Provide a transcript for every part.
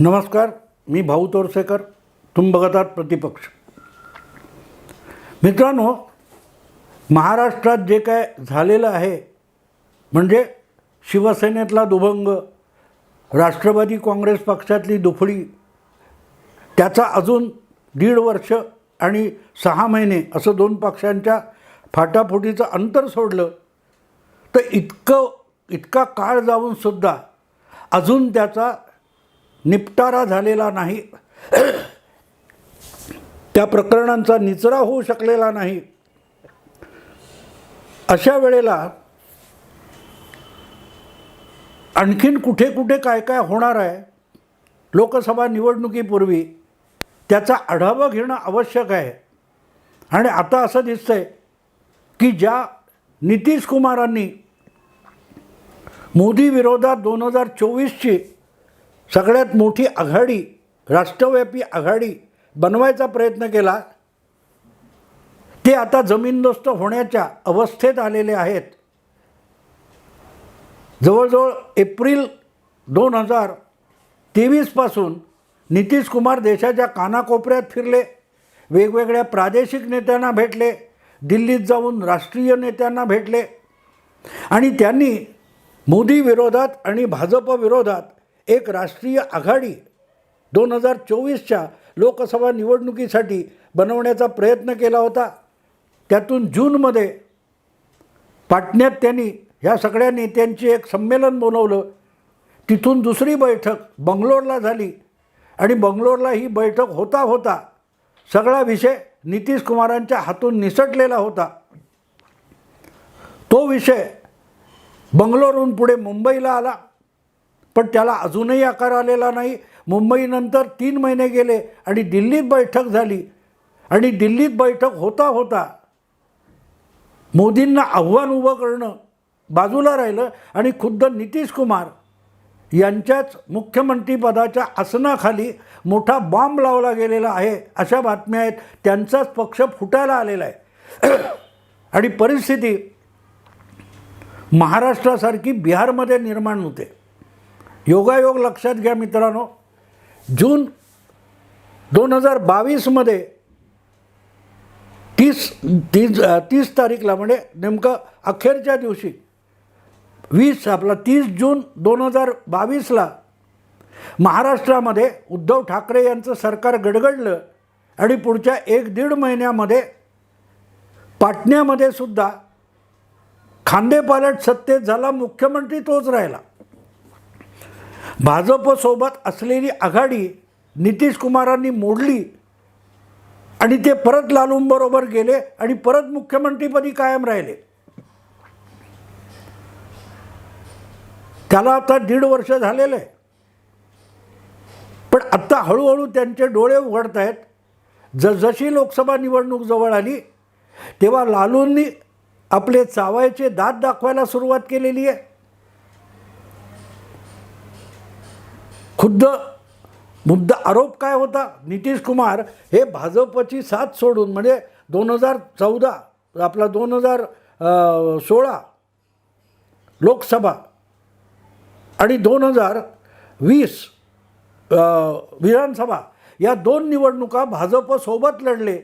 नमस्कार मी भाऊ तोरसेकर तुम्ही बघत आहात प्रतिपक्ष. मित्रांनो महाराष्ट्रात जे काय झालेलं आहे म्हणजे शिवसेनेतला दुभंग राष्ट्रवादी काँग्रेस पक्षातली दुफडी त्याचा अजून दीड वर्ष आणि सहा महिने असं दोन पक्षांच्या फाटाफुटीचं अंतर सोडलं तर इतकं इतका काळ जाऊनसुद्धा अजून त्याचा निपटारा झालेला नाही. त्या प्रकरणांचा निचरा होऊ शकलेला नाही. अशा वेळेला आणखीन कुठे कुठे काय काय होणार आहे लोकसभा निवडणुकीपूर्वी त्याचा आढावा घेणं आवश्यक आहे. आणि आता असं दिसतंय की ज्या नितीश कुमारांनी मोदी विरोधात दोन हजार चोवीसची सगळ्यात मोठी आघाडी राष्ट्रव्यापी आघाडी बनवायचा प्रयत्न केला ते आता जमीनदोस्त होण्याच्या अवस्थेत आलेले आहेत. जवळजवळ एप्रिल दोन हजार तेवीसपासून नितीश कुमार देशाच्या कानाकोपऱ्यात फिरले वेगवेगळ्या प्रादेशिक नेत्यांना भेटले दिल्लीत जाऊन राष्ट्रीय नेत्यांना भेटले. आणि त्यांनी मोदी विरोधात आणि भाजप विरोधात एक राष्ट्रीय आघाडी दोन हजार चोवीसच्या लोकसभा निवडणुकीसाठी बनवण्याचा प्रयत्न केला होता. त्यातून जूनमध्ये पाटण्यात त्यांनी ह्या सगळ्या नेत्यांची एक संमेलन बोलवलं. तिथून दुसरी बैठक बंगलोरला झाली आणि बंगलोरला ही बैठक होता होता सगळा विषय नितीश कुमारांच्या हातून निसटलेला होता. तो विषय बंगलोरहून पुढे मुंबईला आला. पण त्याला अजूनही आकार आलेला नाही. मुंबईनंतर तीन महिने गेले आणि दिल्लीत बैठक झाली. आणि दिल्लीत बैठक होता होता मोदींना आव्हान उभं करणं बाजूला राहिलं आणि खुद्द नितीश कुमार यांच्याच मुख्यमंत्रीपदाच्या आसनाखाली मोठा बॉम्ब लावला गेलेला आहे अशा बातम्या आहेत. त्यांचाच पक्ष फुटायला आलेला आहे. आणि परिस्थिती महाराष्ट्रासारखी बिहारमध्ये निर्माण होते. योगायोग लक्षात घ्या मित्रांनो. जून दोन हजार बावीसमध्ये तीस तीस तीस तारीखला म्हणजे नेमकं अखेरच्या दिवशी वीस आपला तीस जून दोन हजार बावीसला महाराष्ट्रामध्ये उद्धव ठाकरे यांचं सरकार गडगडलं आणि पुढच्या एक दीड महिन्यामध्ये पाटण्यामध्ये सुद्धा खांदेपालट सत्तेत झाला मुख्यमंत्री तोच राहिला. भाजपसोबत असलेली आघाडी नितीश कुमारांनी मोडली आणि ते परत लालूंबरोबर गेले आणि परत मुख्यमंत्रीपदी कायम राहिले. त्याला आता दीड वर्ष झालेलं आहे. पण आत्ता हळूहळू त्यांचे डोळे उघडत आहेत. जसजशी लोकसभा निवडणूक जवळ आली तेव्हा लालूंनी आपले चावायचे दात दाखवायला सुरुवात केलेली आहे. खुद्द मुद्दा आरोप काय होता? नितीश कुमार हे भाजपची साथ सोडून म्हणजे दोन हजार चौदा आपला दोन हजार सोळा लोकसभा आणि दोन हजार वीस विधानसभा या दोन निवडणुका भाजपसोबत लढले.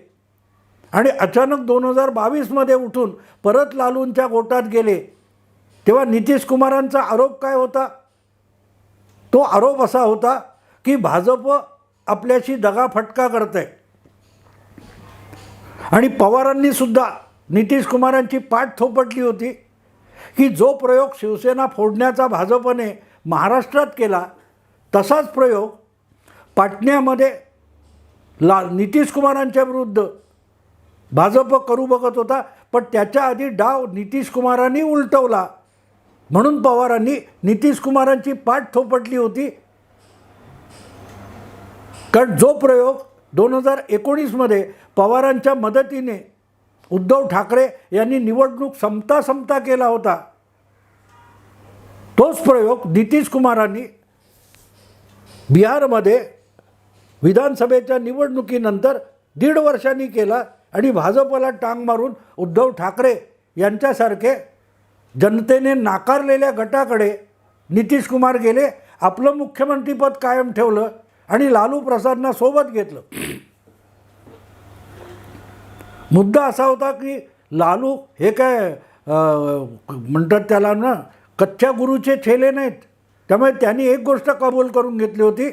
आणि अचानक दोन हजार बावीसमध्ये उठून परत लालूंच्या गोटात गेले. तेव्हा नितीश कुमारांचा आरोप काय होता? तो आरोप असा होता की भाजप आपल्याशी दगाफटका करत आहे आणि पवारांनी सुद्धा नितीश कुमारांची पाठ थोपटली होती की जो प्रयोग शिवसेना फोडण्याचा भाजपने महाराष्ट्रात केला तसाच प्रयोग पाटण्यामध्ये ला नितीश कुमारांच्या विरुद्ध भाजप करू बघत होता पण त्याच्या आधी डाव नितीश कुमारांनी उलटवला. म्हणून पवारांनी नितीश कुमारांची पाठ थोपटली होती. कारण जो प्रयोग दोन हजार एकोणीसमध्ये पवारांच्या मदतीने उद्धव ठाकरे यांनी निवडणूक संपता संपता केला होता तोच प्रयोग नितीश कुमारांनी बिहारमध्ये विधानसभेच्या निवडणुकीनंतर दीड वर्षांनी केला आणि भाजपला टांग मारून उद्धव ठाकरे यांच्यासारखे जनतेने नाकारलेल्या गटाकडे नितीश कुमार गेले आपलं मुख्यमंत्रीपद कायम ठेवलं आणि लालू प्रसादना सोबत घेतलं. मुद्दा असा होता की लालू हे काय म्हणतात त्याला ना कच्च्या गुरुचे छेले नाहीत. त्यामुळे त्यांनी एक गोष्ट कबूल करून घेतली होती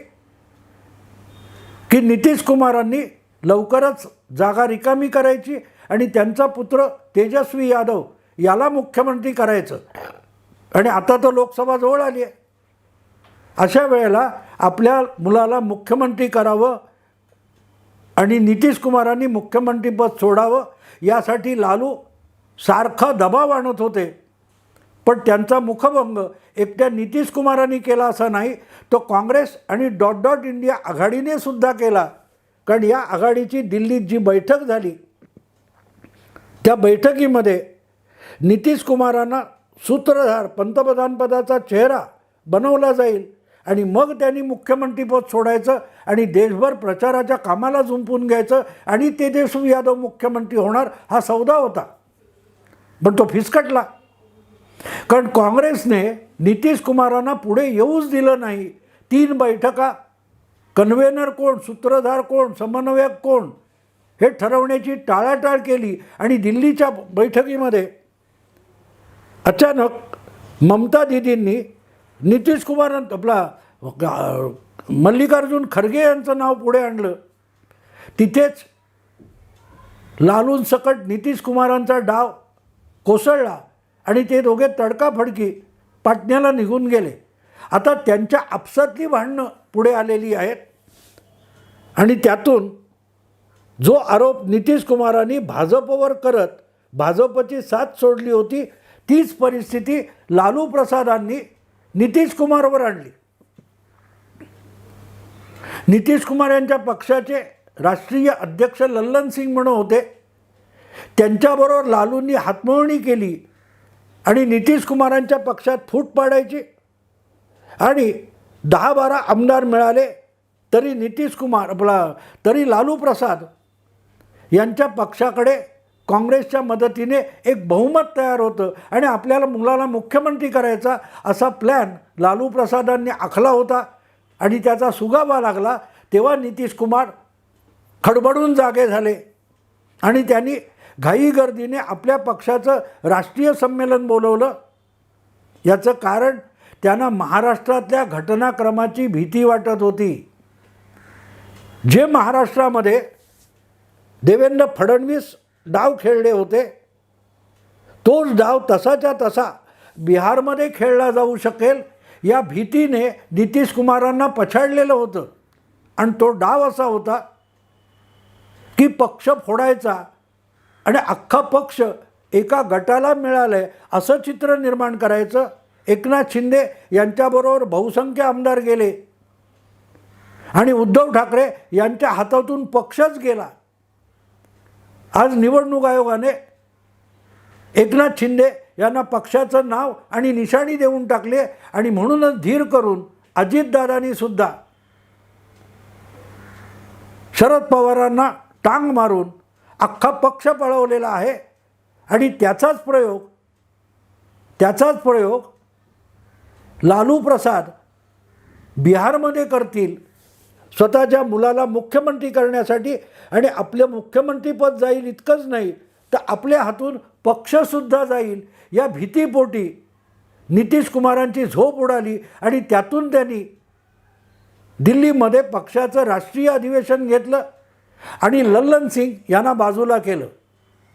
की नितीश कुमारांनी लवकरच जागा रिकामी करायची आणि त्यांचा पुत्र तेजस्वी यादव याला मुख्यमंत्री करायचं. आणि आता तर लोकसभा जवळ आली आहे. अशा वेळेला आपल्या मुलाला मुख्यमंत्री करावं आणि नितीश कुमारांनी मुख्यमंत्रीपद सोडावं यासाठी लालू सारखा दबाव आणत होते. पण त्यांचा मुखभंग एकट्या नितीश कुमारांनी केला असा नाही तो काँग्रेस आणि डॉट डॉट इंडिया आघाडीने सुद्धा केला. कारण या आघाडीची दिल्लीत जी बैठक झाली त्या बैठकीमध्ये नितीश कुमारांना सूत्रधार पंतप्रधानपदाचा चेहरा बनवला जाईल आणि मग त्यांनी मुख्यमंत्रीपद सोडायचं आणि देशभर प्रचाराच्या कामाला जुंपून घ्यायचं आणि तेजस्वी यादव मुख्यमंत्री होणार हा सौदा होता. पण तो फिसकटला. कारण काँग्रेसने नितीश कुमारांना पुढे येऊच दिलं नाही. तीन बैठका कन्व्हेनर कोण सूत्रधार कोण समन्वयक कोण हे ठरवण्याची टाळाटाळ केली आणि दिल्लीच्या बैठकीमध्ये अचानक ममता दिदींनी नितीश कुमार आपला मल्लिकार्जुन खरगे यांचं नाव पुढे आणलं. तिथेच लालूंसकट नितीश कुमारांचा डाव कोसळला आणि ते दोघे तडकाफडकी पाटण्याला निघून गेले. आता त्यांच्या आपसातली भांडणं पुढे आलेली आहेत. आणि त्यातून जो आरोप नितीश कुमारांनी भाजपवर करत भाजपची साथ सोडली होती तीच परिस्थिती लालू प्रसादांनी नितीश कुमारवर आणली. नितीश कुमार यांच्या पक्षाचे राष्ट्रीय अध्यक्ष लल्लन सिंग म्हणून होते. त्यांच्याबरोबर लालूंनी हातमोळणी केली आणि नितीश कुमारांच्या पक्षात फूट पाडायची. आणि दहा बारा आमदार मिळाले तरी नितीश कुमार आपला तरी लालू प्रसाद यांच्या पक्षाकडे काँग्रेसच्या मदतीने एक बहुमत तयार होतं आणि आपल्याला मुलाला मुख्यमंत्री करायचा असा प्लॅन लालू प्रसादांनी आखला होता आणि त्याचा सुगावा लागला तेव्हा नितीश कुमार खडबडून जागे झाले. आणि त्यांनी घाई गर्दीने आपल्या पक्षाचं राष्ट्रीय संमेलन बोलवलं. याचं कारण त्यांना महाराष्ट्रातल्या घटनाक्रमाची भीती वाटत होती. जे महाराष्ट्रामध्ये देवेंद्र फडणवीस डाव खेळले होते. तोच डाव तसाच्या तसा बिहारमध्ये खेळला जाऊ शकेल या भीतीने नितीश कुमारांना पछाडलेलं होतं. आणि तो डाव असा होता की पक्ष फोडायचा आणि अख्खा पक्ष एका गटाला मिळालं आहे असं चित्र निर्माण करायचं. एकनाथ शिंदे यांच्याबरोबर बहुसंख्य आमदार गेले. आणि उद्धव ठाकरे यांच्या हातातून पक्षच गेला. आज निवडणूक आयोगाने एकनाथ शिंदे यांना पक्षाचं नाव आणि निशाणी देऊन टाकले आणि म्हणूनच धीर करून अजितदादांनी सुद्धा शरद पवारांना टांग मारून अख्खा पक्ष पळवलेला आहे आणि त्याचाच प्रयोग त्याचाच प्रयोग लालू प्रसाद बिहारमध्ये करतील स्वतःच्या मुलाला मुख्यमंत्री करण्यासाठी आणि आपलं मुख्यमंत्रीपद जाईल इतकंच नाही तर आपल्या हातून पक्षसुद्धा जाईल. या भीतीपोटी नितीश कुमारांची झोप उडाली आणि त्यातून त्यांनी दिल्लीमध्ये पक्षाचं राष्ट्रीय अधिवेशन घेतलं आणि लल्लन सिंग यांना बाजूला केलं.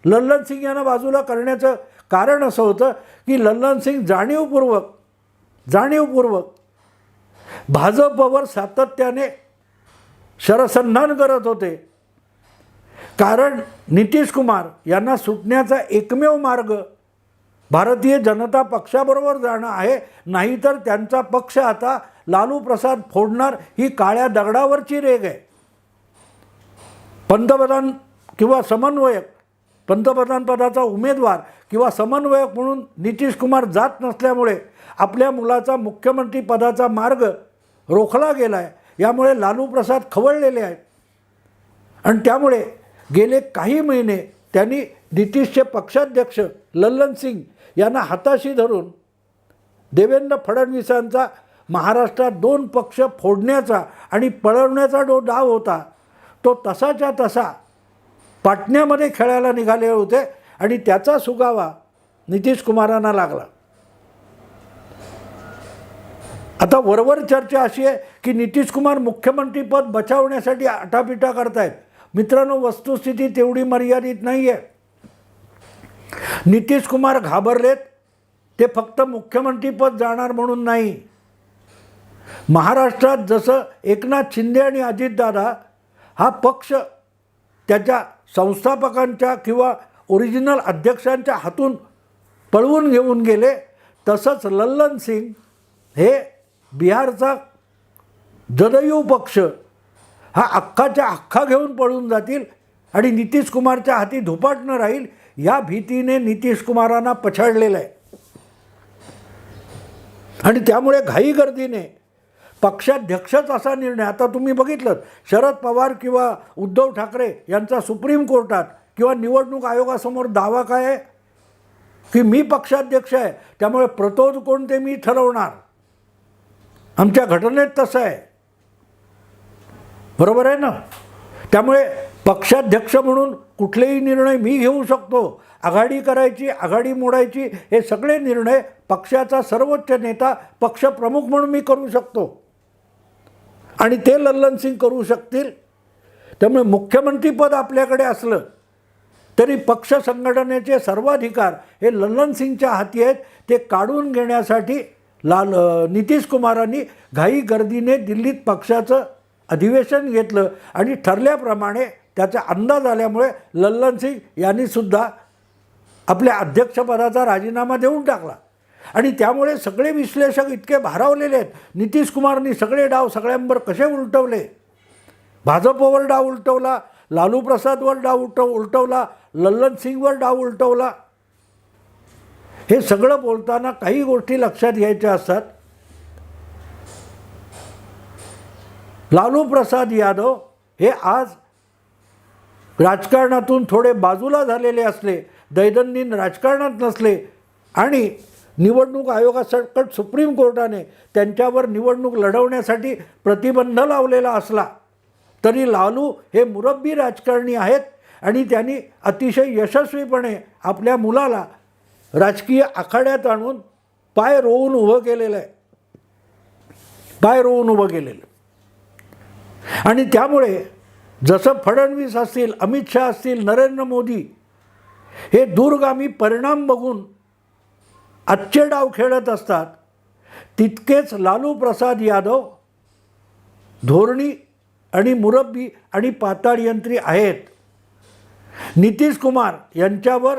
लल्लन सिंग यांना बाजूला करण्याचं कारण असं होतं की लल्लन सिंग जाणीवपूर्वक जाणीवपूर्वक भाजपवर सातत्याने शरसंधान करत होते. कारण नितीश कुमार यांना सुटण्याचा एकमेव मार्ग भारतीय जनता पक्षाबरोबर जाणं आहे. नाहीतर त्यांचा पक्ष आता लालू प्रसाद फोडणार ही काळ्या दगडावरची रेग आहे. पंतप्रधान किंवा समन्वयक पंतप्रधानपदाचा उमेदवार किंवा समन्वयक म्हणून नितीश कुमार जात नसल्यामुळे आपल्या मुलाचा मुख्यमंत्रीपदाचा मार्ग रोखला गेला आहे यामुळे लालू प्रसाद खवळलेले आहेत. आणि त्यामुळे गेले काही महिने त्यांनी नितीशचे पक्षाध्यक्ष लल्लन सिंग यांना हाताशी धरून देवेंद्र फडणवीसांचा महाराष्ट्रात दोन पक्ष फोडण्याचा आणि पळवण्याचा जो डाव होता तो तसाच्या तसा पाटण्यामध्ये खेळायला निघाले होते आणि त्याचा सुगावा नितीश कुमारांना लागला. आता वरवर चर्चा अशी आहे की नितीश कुमार मुख्यमंत्रीपद बचावण्यासाठी आटापिटा करतायत. मित्रांनो वस्तुस्थिती तेवढी मर्यादित नाही आहे नितीश कुमार घाबरलेत. ते फक्त मुख्यमंत्रीपद जाणार म्हणून नाही. महाराष्ट्रात जसं एकनाथ शिंदे आणि अजितदादा हा पक्ष त्याच्या संस्थापकांच्या किंवा ओरिजिनल अध्यक्षांच्या हातून पळवून घेऊन गेले. तसंच लल्लन सिंग हे बिहारचा जदयू पक्ष हा अख्खाच्या अख्खा घेऊन पळून जातील आणि नितीश कुमारच्या हाती धुपाटणं राहील या भीतीने नितीश कुमारांना पछाडलेलं आहे. आणि त्यामुळे घाई गर्दीने पक्षाध्यक्षच असा निर्णय आता तुम्ही बघितलं शरद पवार किंवा उद्धव ठाकरे यांचा सुप्रीम कोर्टात किंवा निवडणूक आयोगासमोर दावा काय आहे? की मी पक्षाध्यक्ष आहे त्यामुळे प्रतोद कोणते मी ठरवणार? आमच्या घटनेत तसं आहे. बरोबर आहे ना? त्यामुळे पक्षाध्यक्ष म्हणून कुठलेही निर्णय मी घेऊ शकतो. आघाडी करायची आघाडी मोडायची हे सगळे निर्णय पक्षाचा सर्वोच्च नेता पक्षप्रमुख म्हणून मी करू शकतो. आणि ते लल्लन सिंग करू शकतील. त्यामुळे मुख्यमंत्रीपद आपल्याकडे असलं तरी पक्ष संघटनेचे सर्वाधिकार हे लल्लन सिंगच्या हाती आहेत. ते काढून घेण्यासाठी लाल नितीश कुमारांनी घाई गर्दीने दिल्लीत पक्षाचं अधिवेशन घेतलं आणि ठरल्याप्रमाणे त्याचा अंदाज आल्यामुळे लल्लन सिंग यांनीसुद्धा आपल्या अध्यक्षपदाचा राजीनामा देऊन टाकला. आणि त्यामुळे सगळे विश्लेषक इतके भारावलेले आहेत. नितीश कुमारनी सगळे डाव सगळ्यांवर कसे उलटवले? भाजपवर डाव उलटवला लालू प्रसादवर डाव उलटव उलटवला लल्लन सिंगवर डाव उलटवला. हे सगळं बोलताना काही गोष्टी लक्षात घ्यायच्या असतात. लालू प्रसाद यादव हे आज राजकारणातून थोडे बाजूला झालेले असले दैनंदिन राजकारणात नसले आणि निवडणूक आयोगासकट सुप्रीम कोर्टाने त्यांच्यावर निवडणूक लढवण्यासाठी प्रतिबंध लावलेला असला तरी लालू हे मुरब्बी राजकारणी आहेत आणि त्यांनी अतिशय यशस्वीपणे आपल्या मुलाला राजकीय आखाड्यात आणून पाय रोवून उभं केलेलं आहे. पाय रोवून उभं केलेलं आणि त्यामुळे जसं फडणवीस असतील अमित शहा असतील नरेंद्र मोदी हे दूरगामी परिणाम बघून आजचे डाव खेळत असतात तितकेच लालू प्रसाद यादव धोरणी आणि मुरब्बी आणि पाताळ यंत्री आहेत. नितीश कुमार यांच्यावर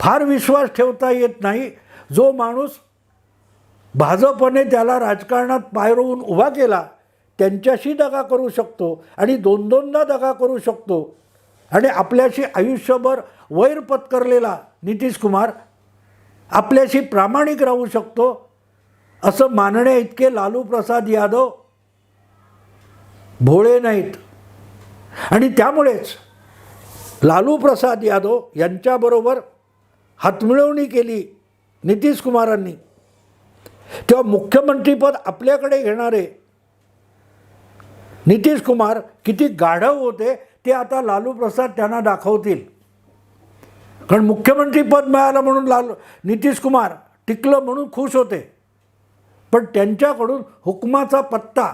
फार विश्वास ठेवता येत नाही. जो माणूस भाजपने त्याला राजकारणात पायरवून उभा केला त्यांच्याशी दगा करू शकतो आणि दोन दोनदा दगा करू शकतो. आणि आपल्याशी आयुष्यभर वैर पत्करलेला नितीश कुमार आपल्याशी प्रामाणिक राहू शकतो असं मानण्या इतके लालू प्रसाद यादव भोळे नाहीत. आणि त्यामुळेच लालू प्रसाद यादव यांच्याबरोबर हातमिळवणी केली नितीश कुमारांनी. तेव्हा मुख्यमंत्रीपद आपल्याकडे घेणारे नितीश कुमार किती गाढव होते ते आता लालू प्रसाद त्यांना दाखवतील. कारण मुख्यमंत्रीपद मिळालं म्हणून लालू नितीश कुमार टिकलं म्हणून खुश होते. पण त्यांच्याकडून हुकमाचा पत्ता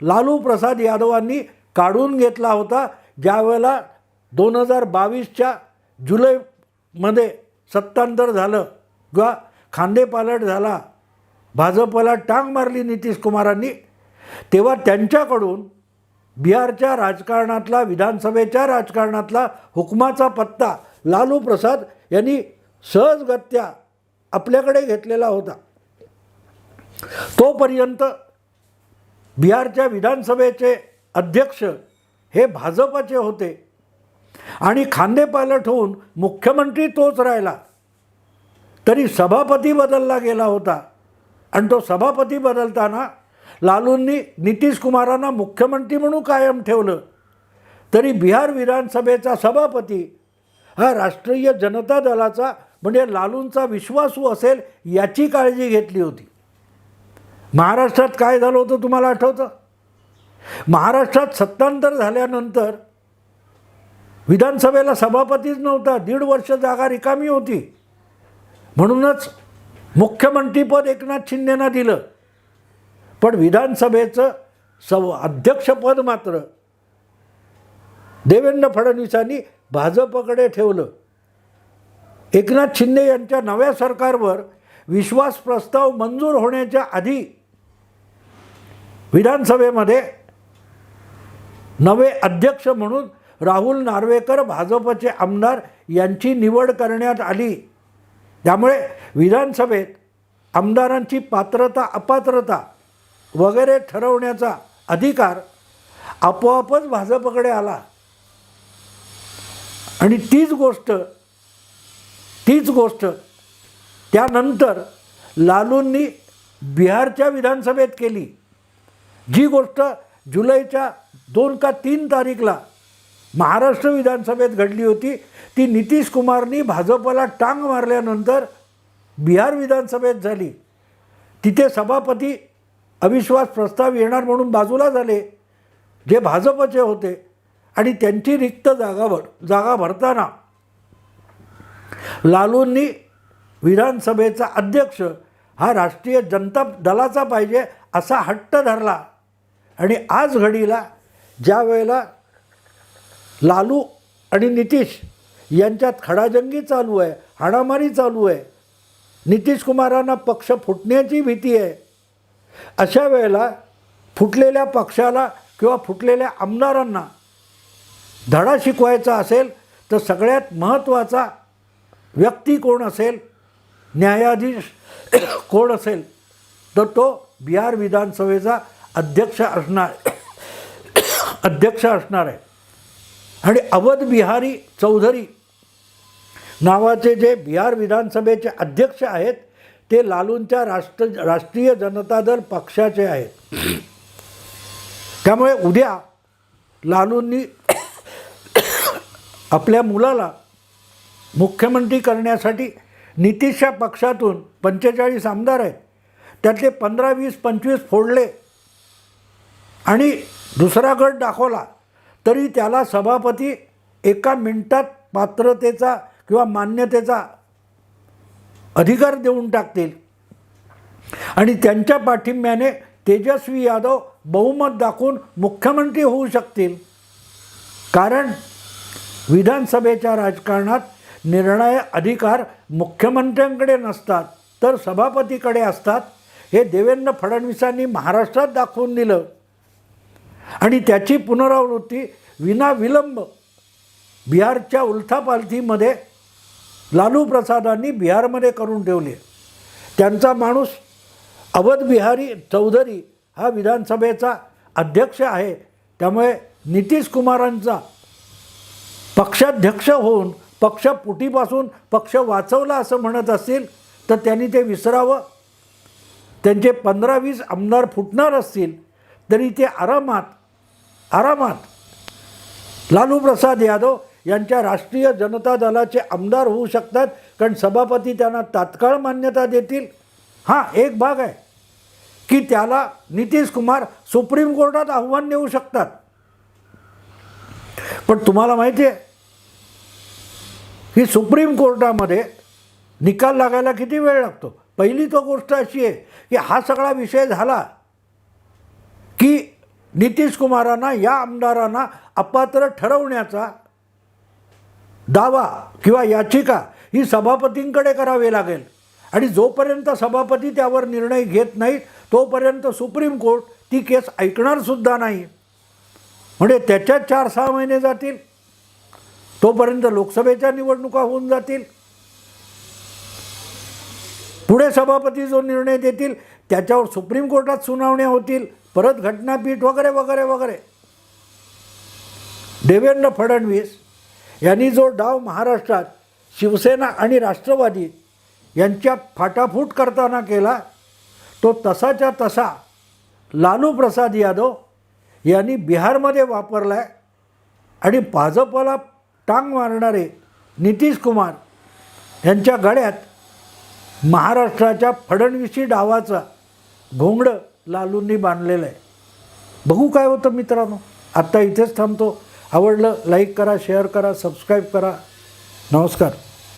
लालू प्रसाद यादवांनी काढून घेतला होता ज्यावेळेला दोन हजार बावीसच्या जुलैमध्ये सत्तांतर झालं. किंवा खांदेपालट झाला. भाजपला टांग मारली नितीश कुमारांनी. तेव्हा त्यांच्याकडून बिहारच्या राजकारणातला विधानसभेच्या राजकारणातला हुकमाचा पत्ता लालू प्रसाद यांनी सहजगत्या आपल्याकडे घेतलेला होता. तोपर्यंत बिहारच्या विधानसभेचे अध्यक्ष हे भाजपचे होते. आणि खांदेपालट होऊन मुख्यमंत्री तोच राहिला. तरी सभापती बदलला गेला होता. आणि तो सभापती बदलताना लालूंनी नितीश कुमारांना मुख्यमंत्री म्हणून कायम ठेवलं. तरी बिहार विधानसभेचा सभापती हा राष्ट्रीय जनता दलाचा म्हणजे लालूंचा विश्वासू असेल याची काळजी घेतली होती. महाराष्ट्रात काय झालं होतं तुम्हाला आठवतं? महाराष्ट्रात सत्तांतर झाल्यानंतर विधानसभेला सभापतीच नव्हता. दीड वर्ष जागा रिकामी होती. म्हणूनच मुख्यमंत्रीपद एकनाथ शिंदेना दिलं. पण विधानसभेचं सव अध्यक्षपद मात्र देवेंद्र फडणवीसांनी भाजपकडे ठेवलं. एकनाथ शिंदे यांच्या नव्या सरकारवर विश्वास प्रस्ताव मंजूर होण्याच्या आधी विधानसभेमध्ये नवे अध्यक्ष म्हणून राहुल नार्वेकर भाजपचे आमदार यांची निवड करण्यात आली. त्यामुळे विधानसभेत आमदारांची पात्रता अपात्रता वगैरे ठरवण्याचा अधिकार आपोआपच भाजपकडे आला. आणि तीच गोष्ट तीच गोष्ट त्यानंतर लालूंनी बिहारच्या विधानसभेत केली. जी गोष्ट जुलैच्या दोन का तीन तारीखला महाराष्ट्र विधानसभेत घडली होती. ती नितीश कुमारनी भाजपला टांग मारल्यानंतर बिहार विधानसभेत झाली. तिथे सभापती अविश्वास प्रस्ताव येणार म्हणून बाजूला झाले. जे भाजपचे होते आणि त्यांची रिक्त जागा भर जागा भरताना लालूंनी विधानसभेचा अध्यक्ष हा राष्ट्रीय जनता दलाचा पाहिजे असा हट्ट धरला. आणि आज घडीला ज्या वेळेला लालू आणि नितीश यांच्यात खडाजंगी चालू आहे हाणामारी चालू आहे. नितीश कुमारांना पक्ष फुटण्याची भीती आहे. अशा वेळेला फुटलेल्या पक्षाला किंवा फुटलेल्या आमदारांना धडा शिकवायचा असेल तर सगळ्यात महत्त्वाचा व्यक्ती कोण असेल न्यायाधीश कोण असेल तर तो बिहार विधानसभेचा अध्यक्ष असणार अध्यक्ष असणार आहे. आणि अवध बिहारी चौधरी नावाचे जे बिहार विधानसभेचे अध्यक्ष आहेत ते लालूंच्या राष्ट्र राष्ट्रीय जनता दल पक्षाचे आहेत. त्यामुळे उद्या लालूंनी आपल्या मुलाला मुख्यमंत्री करण्यासाठी नितीशच्या पक्षातून पंचेचाळीस आमदार आहेत. त्यातले पंधरा वीस पंचवीस फोडले आणि दुसरा गट दाखवला. तरी त्याला सभापती एका मिनिटात पात्रतेचा किंवा मान्यतेचा अधिकार देऊन टाकतील. आणि त्यांच्या पाठिंब्याने तेजस्वी यादव बहुमत दाखवून मुख्यमंत्री होऊ शकतील. कारण विधानसभेच्या राजकारणात निर्णय अधिकार मुख्यमंत्र्यांकडे नसतात तर सभापतीकडे असतात. हे देवेंद्र फडणवीसांनी महाराष्ट्रात दाखवून दिलं. आणि त्याची पुनरावृत्ती विनाविलंब बिहारच्या उलथापालथीमध्ये लालू प्रसादांनी बिहारमध्ये करून ठेवली त्यांचा माणूस अवध बिहारी चौधरी हा विधानसभेचा अध्यक्ष आहे. त्यामुळे नितीश कुमारांचा पक्षाध्यक्ष होऊन पक्ष पुटीपासून पक्ष वाचवला असं म्हणत असतील तर त्यांनी ते विसरावं. त्यांचे पंधरा वीस आमदार फुटणार असतील तरी ते आरामात आरामात. लालू प्रसाद यादव यांच्या राष्ट्रीय जनता दलाचे आमदार होऊ शकतात कारण सभापती त्यांना तात्काळ मान्यता देतील. हां एक भाग आहे. की त्याला नितीश कुमार सुप्रीम कोर्टात आव्हान देऊ शकतात. पण तुम्हाला माहिती आहे की सुप्रीम कोर्टामध्ये निकाल लागायला किती वेळ लागतो? पहिली तो गोष्ट अशी आहे की हा सगळा विषय झाला की नितीश कुमारांना या आमदारांना अपात्र ठरवण्याचा दावा किंवा याचिका ही सभापतींकडे करावी लागेल. आणि जोपर्यंत सभापती त्यावर निर्णय घेत नाहीत तोपर्यंत सुप्रीम कोर्ट ती केस ऐकणारसुद्धा नाही. म्हणजे त्याच्यात चार सहा महिने जातील. तोपर्यंत लोकसभेच्या निवडणुका होऊन जातील. पुढे सभापती जो निर्णय देतील त्याच्यावर सुप्रीम कोर्टात सुनावण्या होतील. परत घटनापीठ वगैरे वगैरे वगैरे. देवेंद्र फडणवीस यांनी जो डाव महाराष्ट्रात शिवसेना आणि राष्ट्रवादी यांच्या फाटाफूट करताना केला तो तसाच्या तसा लालू प्रसाद यादव यांनी बिहारमध्ये वापरला आहे आणि भाजपला टांग मारणारे नितीश कुमार यांच्या गळ्यात महाराष्ट्राच्या फडणवीसी डावाचा घोंगडं लालूंनी बांधलेलं आहे. बघू काय होतं मित्रांनो. आत्ता इथेच थांबतो. आवडलं लाईक करा शेअर करा सबस्क्राईब करा. नमस्कार.